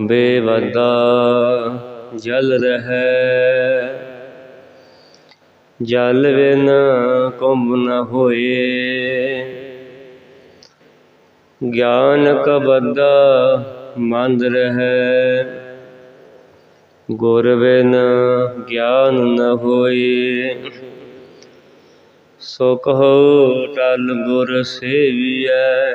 ਬੇਵਦਾ ਜਲ ਰਹੈ। ਜਲ ਬਿਨ ਕੁੰਭ ਨ ਹੋਏ। ਗਿਆਨ ਕਬਦਾ ਮੰਦ ਰਹੈ। ਗੁਰ ਬਿਨ ਗਿਆਨ ਨ ਹੋਏ। ਸੋ ਕਹੋ ਟਲ ਗੁਰ ਸੇਵੀਐ।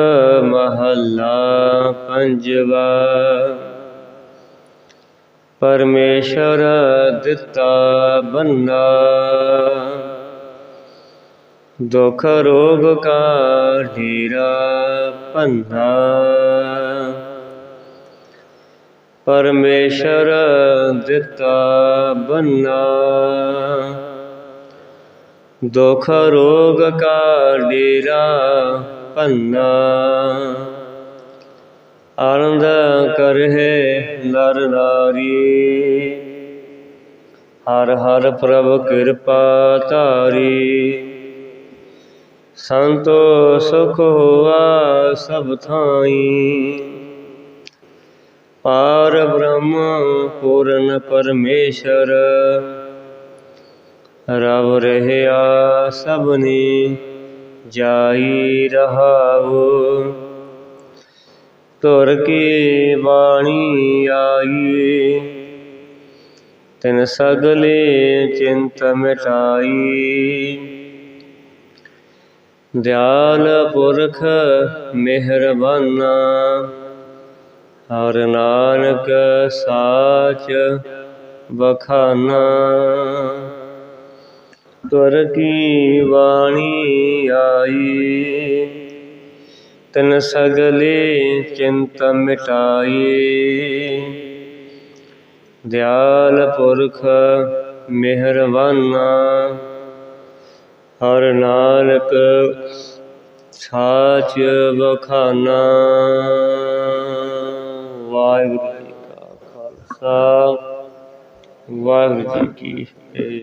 ਮਹੱਲਾ ਪੰਜਵਾ। ਪਰਮੇਸ਼ਰ ਦਿੱਤਾ ਬੰਨਾ ਦੁਖ ਰੋਗ ਕਾ ਢੀਰਾ ਪੰਨਾ ਪਰਮੇਸ਼ਰ ਦਿੱਤਾ ਬੰਨਾ ਦੁਖ ਰੋਗ ਕਾ ਡੇਰਾ ਭੰਨਾ। ਆਨੰਦ ਕਰਹਿ ਨਰ ਨਾਰੀ। ਹਰ ਹਰ ਪ੍ਰਭ ਕਿਰਪਾ ਧਾਰੀ। ਸੰਤੋ ਸੁਖ ਹੋਆ ਸਭ ਥਾਈ। ਪਾਰ ਬ੍ਰਹਮ ਪੂਰਨ ਪਰਮੇਸ਼ਰ। ਰਵ ਰਹਿਆ ਸਭਨੀ ਜਾਈ ਰਹਾਉ। ਤੁਰ ਕੇ ਬਾਣੀ ਆਈ ਤਿਨ ਸਗਲੇ ਚਿੰਤ ਮਿਟਾਈ। ਦਿਆਲ ਪੁਰਖ ਮਿਹਰਬਾਨਾ। ਹਰ ਨਾਨਕ ਸਾਚ ਬਖਾਨਾ। ਤੁਰ ਕੀ ਬਾਣੀ ਆਈ? ਤਨ ਸਗਲੇ ਚਿੰਤ ਮਿਟਾਈ। ਦਿਆਲ ਪੁਰਖ ਮਿਹਰਬਾਨਾ। ਹਰ ਨਾਨਕ ਸਾਚ ਬਖਾਨਾ ਵਾਹਿਗੁਰੂ ਜੀ ਕਾ ਖਾਲਸਾ। ਵਾਹਿਗੁਰੂ ਜੀ ਕੀ ਫਤਿਹ।